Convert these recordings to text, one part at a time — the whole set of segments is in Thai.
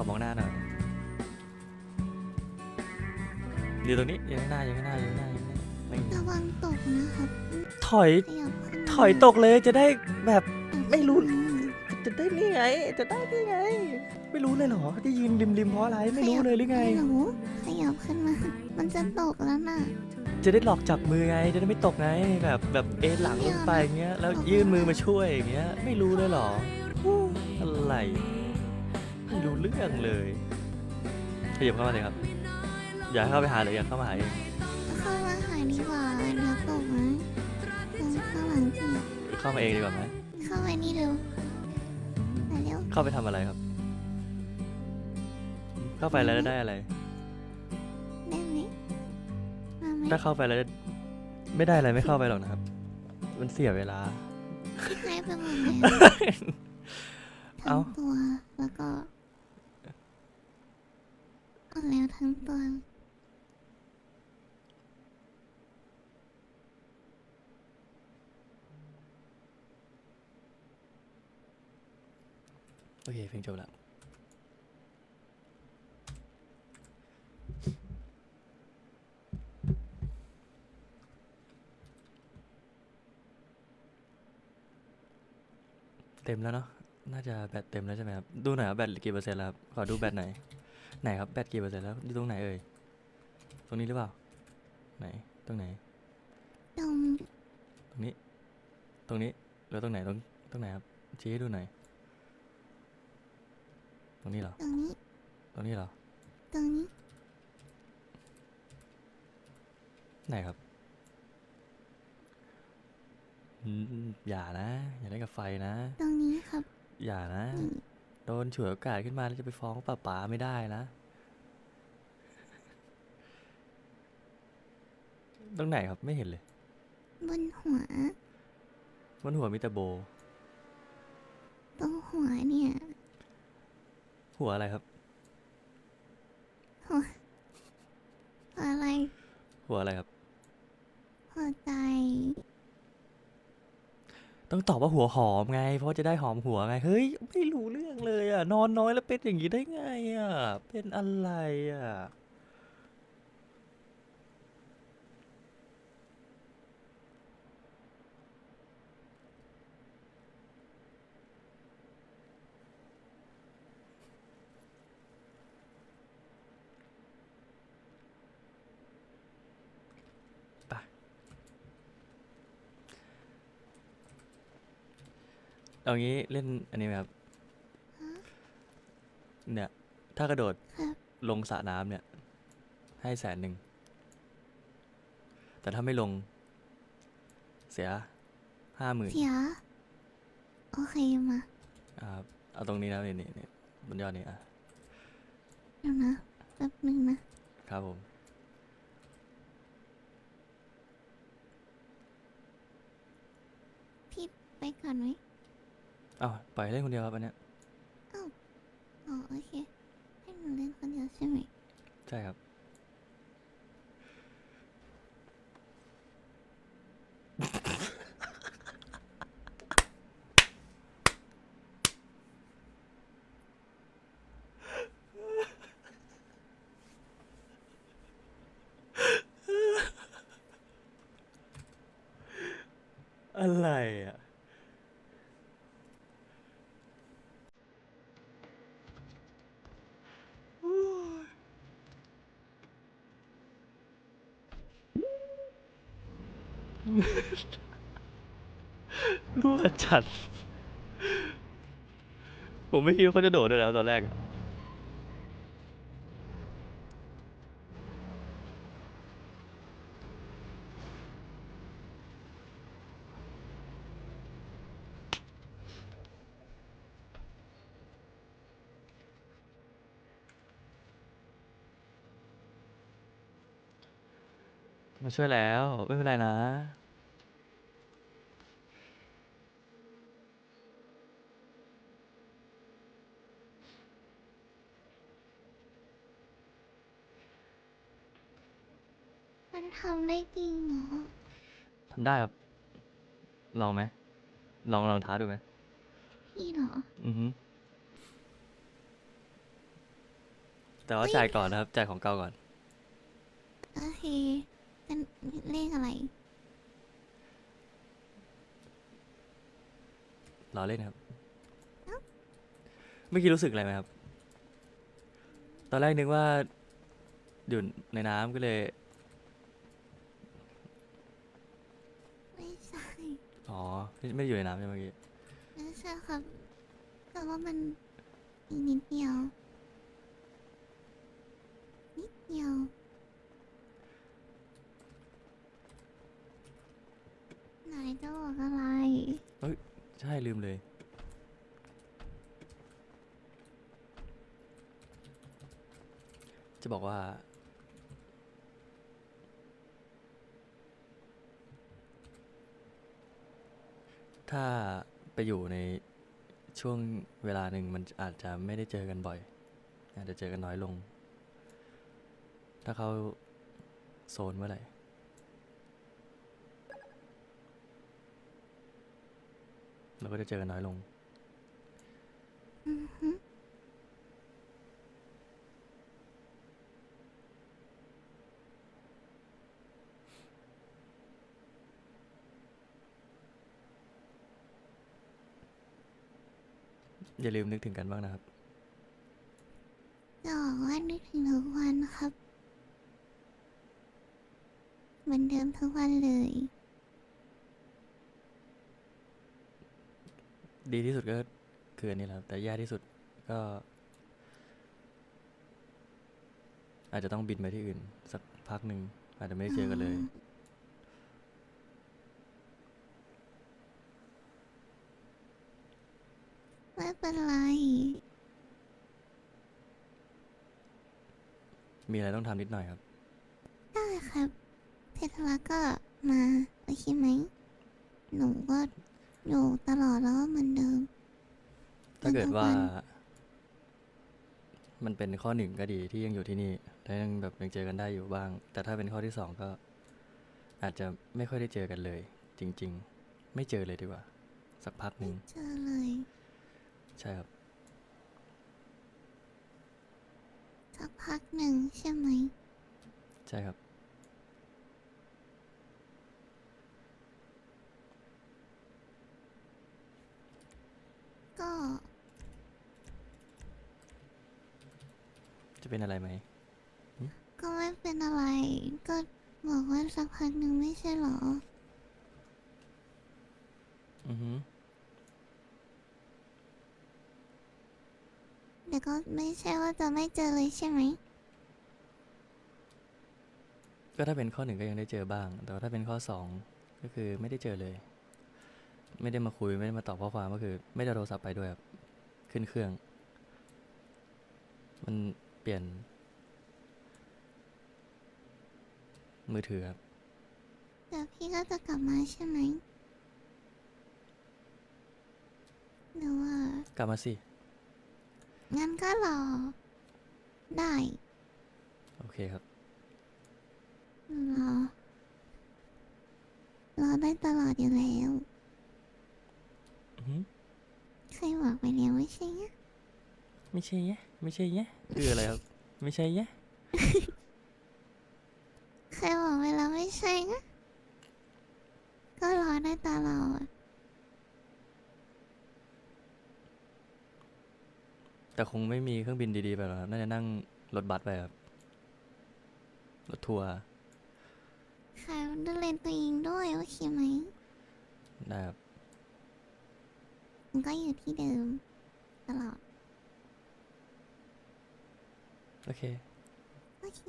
ขอมองหน้าหน่อยอยู่ตรงนี้อยู่ข้างหน้าอยู่ข้างหน้าอยู่ข้างหน้าอยู่ข้างหน้านี่ระวังตกนะครับถอย ขยับขึ้นมาถอยตกเลยจะได้แบบ ไม่รู้อืมจะได้นี่ไง จะได้นี่ไง ไม่รู้เลยเหรอที่ยืนริมริมๆเพราะอะไรไม่รู้เลยหรือไงฮัลโหลขยับขึ้นมา มันจะตกแล้วน่ะ จะได้หลอกจับมือไง จะได้ไม่ตกไงแบบแบบเอ็นหลังลงไปอย่างเงี้ยแล้วยื่นมือมาช่วยอย่างเงี้ยไม่รู้เลยเหรอฮู้อะไรไม่ รู้เรื่องเลยขยับเข้ามาเลยครับ อย่าให้เข้าไปหาเลยอย่าเข้ามาหาเองเข้ามาหายดีกว่าเดี๋ยวตกนะลงข้างหลังสิเข้ามาเองดีกว่าไหมเข้าไปนี่เร็วมาเร็วเข้าไปทำอะไรครับ เข้าไปแล้วได้อะไร ได้ไหมมาไหมถ้าเข้าไปแล้วไม่ได้อะไรไม่เข้าไปหรอกนะครับ มันเสียเวลาหายไปหมดแล้วเอ้าทั้งตัวแล้วก็หม ดแล้วทั้งตัวโอเคเพลงจบแล้วเต็มแล้วเนาะ น่าจะแบตเต็มแล้วใช่ไหมครับ ดูหน่อยครับแบตกี่เปอร์เซ็นต์แล้วครับ ขอดูแบตหน่อย ไหนครับแบตกี่เปอร์เซ็นต์แล้วอยู่ตรงไหนเอ่ยตรงนี้หรือเปล่า ไหนตรงไหน ตรงตรงนี้ ตรงนี้แล้วตรงไหนตรงตรงไหนครับชี้ให้ดูหน่อยตรงนี้เหรอตรงนี้ตรงนี้เหรอตรงนี้ไหนครับอืมอย่านะ อย่าเล่นกับไฟนะ ตรงนี้ครับ อย่านะนี่ โดนฉวยโอกาสขึ้นมาแล้วจะไปฟ้องป้าป๋าไม่ได้นะ ตรงไหนครับไม่เห็นเลย บนหัว บนหัวมีแต่โบ ตรงหัวเนี่ย หัวอะไรครับ หัวหัวอะไร หัวอะไรครับ หัวใจ ต้องตอบว่าหัวหอมไง เพราะจะได้หอมหัวไง เฮ้ย ไม่รู้เรื่องเลยอะ นอนน้อยแล้วเป็นอย่างนี้ได้ไงอะ เป็นอะไรอะ เอางี้เล่นอันนี้ไหมครับ ฮะ เนี่ย ถ้ากระโดดครับ ลงสระน้ำเนี่ย ให้แสนหนึ่ง แต่ถ้าไม่ลง เสียห้าหมื่นเสียโอเคมาครับเอาตรงนี้นะนี่นี่นี่บนยอดนี้อะ เดี๋ยวนะแป๊บหนึ่งนะครับผม พี่ไปก่อนไหม อ้าวปล่อยให้เล่นคนเดียวครับอันเนี้ยอ๋อโอเคให้หนูเล่นคนเดียวใช่ไหมใช่ครับ อะไรอะ รั่วจัด ผมไม่คิดว่าเขาจะโดดด้วยแล้วตอนแรกอะมาช่วยแล้ว ไม่เป็นไรนะ ทำได้จริงเหรอ ทำได้ครับ ลองไหม ลองลองท้าดูไหม พี่เหรอ อือฮึแต่ว่าจ่ายก่อนนะครับ จ่ายของเก่าก่อน โอเคเป็นเลขอะไร รอเล่นครับ เมื่อกี้รู้สึกอะไรไหมครับ ตอนแรกนึกว่า อยู่ในน้ำก็เลย ไม่ใช่ อ๋อไม่ไม่ได้อยู่ในน้ำใช่ไหมเมื่อกี้ไม่ใช่ครับแต่ว่ามันอีกนิดเดียว นิดเดียวไหนจะบอกอะไร ใช่ลืมเลย จะบอกว่า ถ้าไปอยู่ในช่วงเวลาหนึ่งมันอาจจะไม่ได้เจอกันบ่อย อาจจะเจอกันน้อยลง ถ้าเขาโซนเมื่อไหร่เราก็จะเจอกันน้อยลง อือฮึ อย่าลืมนึกถึงกันบ้างนะครับ จะบอกว่านึกถึงทุกวันครับเหมือนเดิมทุกวันเลย ดีที่สุดก็คืออันนี้แหละครับแต่แย่ที่สุดก็ อาจจะต้องบินไปที่อื่น สักพักหนึ่งอาจจะไม่ได้เจอกันเลย ไม่เป็นไร มีอะไรต้องทำนิดหน่อยครับ ได้ครับเพชรละก็มาโอเคไหม หนูก็อยู่ตลอดแล้วก็เหมือนเดิม ถ้าเกิดว่าเป็นทุกวันมันเป็นข้อหนึ่งก็ดีที่ยังอยู่ที่นี่ถ้ายังแบบยังเจอกันได้อยู่บ้าง แต่ถ้าเป็นข้อที่สองก็ อาจจะไม่ค่อยได้เจอกันเลย จริง ๆ ไม่เจอเลยดีกว่า สักพักหนึ่ง เจอเลย ใช่ครับ สักพักหนึ่งใช่ไหม ใช่ครับ ก็ จะเป็นอะไรไหม ก็ไม่เป็นอะไร ก็บอกว่าสักพักหนึ่งไม่ใช่เหรอ อือฮึ แต่ก็ไม่ใช่ว่าจะไม่เจอเลยใช่ไหม ก็ถ้าเป็นข้อหนึ่งก็ยังได้เจอบ้าง แต่ว่าถ้าเป็นข้อสองก็คือไม่ได้เจอเลย ไม่ได้มาคุยไม่ได้มาตอบข้อความก็คือ ไม่ได้เอาโทรศัพท์ไปด้วยครับขึ้นเครื่อง มันเปลี่ยน มือถือครับเดี๋ยวพี่ก็จะกลับมาใช่ไหมหรือว่ากลับมาสิ งั้นก็รอ ได้ โอเคครับ รอ รอได้ตลอดอยู่แล้วอือฮึเคยบอกไปแล้วไม่ใช่ไงไม่ใช่แยะไม่ใช่แยะคืออะไรครับ ไม่ใช่แยะเคยบอกไปแล้วไม่ใช่ไงก็รอได้ตลอด แต่คงไม่มีเครื่องบินดีๆไปหรอกครับน่าจะนั่งรถบัสไปครับ รถทัวร์ ค่ะดูแลตัวเองด้วยโอเคไหมได้ครับ มันก็อยู่ที่เดิม ตลอด โอเค โอเค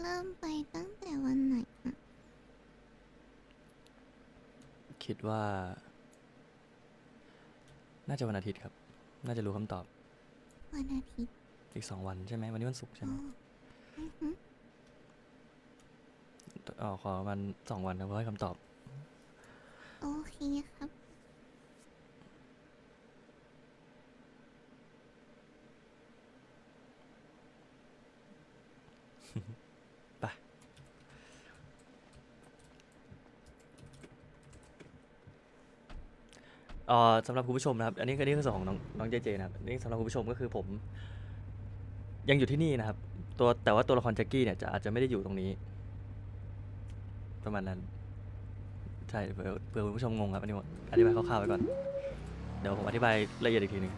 เริ่มไปตั้งแต่วันไหนอะคิดว่า น่าจะวันอาทิตย์ครับ น่าจะรู้คำตอบ วันอาทิตย์อีกสองวันใช่ไหมวันนี้วันศุกร์ใช่ไหมอือฮึอ๋อขอมันสองวันนะเพื่อให้คำตอบ โอเคครับ เอ่อสำหรับคุณผู้ชมนะครับ อันนี้อันนี้คือส่วนของน้องน้องเจเจนะครับอันนี่สำหรับคุณผู้ชมก็คือผม ยังอยู่ที่นี่นะครับ ตัวแต่ว่าตัวละครแจ็คกี้เนี่ยจะอาจจะไม่ได้อยู่ตรงนี้ ประมาณนั้น ใช่เผื่อเผื่อคุณผู้ชมงงครับอันนี้ผมอธิบายคร่าวๆไปก่อน เดี๋ยวผมอธิบายละเอียดอีกทีหนึ่ง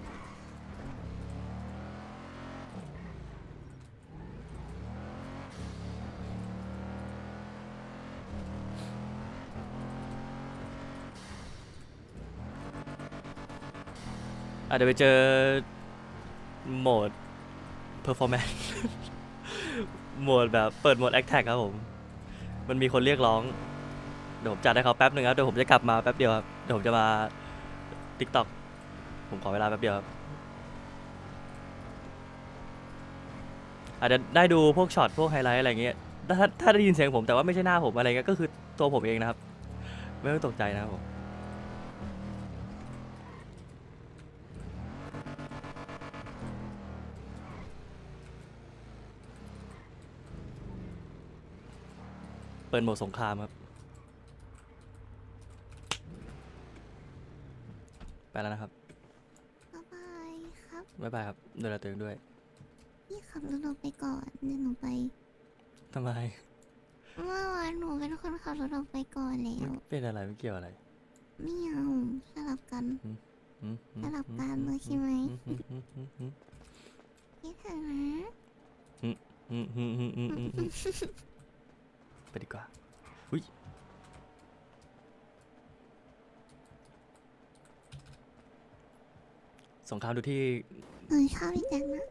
อาจจะไปเจอโหมด performance โหมดแบบเปิดโหมด attack ครับผม มันมีคนเรียกร้อง เดี๋ยวผมจัดให้เขาแป๊บหนึ่งครับ เดี๋ยวผมจะกลับมาแป๊บเดียวครับ เดี๋ยวผมจะมา TikTok ผมขอเวลาแป๊บเดียวครับ อาจจะได้ดูพวกช็อตพวกไฮไลท์อะไรเงี้ย ถ้าถ้าถ้าได้ยินเสียงผมแต่ว่าไม่ใช่หน้าผมอะไรเงี้ยก็คือตัวผมเองนะครับ ไม่ต้องตกใจนะครับผม เปิดโหมดสงครามครับ ไปแล้วนะครับ บ๊ายบายครับ บ๊ายบายครับดูแลตัวเองด้วย พี่ขับรถออกไปก่อนเดี๋ยวหนูไป ทำไม เมื่อวานหนูเป็นคนขับรถออกไปก่อนแล้วไม่เป็นอะไรไม่เกี่ยวอะไรไม่เอาสลับกันอืมอืมสลับกันเลยใช่ไหมอืมอืมอืมอืมพี่ถึงนะ อืมอืมอืมอืมอืมอืมอืม ไปดีกว่าอุ้ยสงครามดูที่หนูชอบพี่แจ็คนะ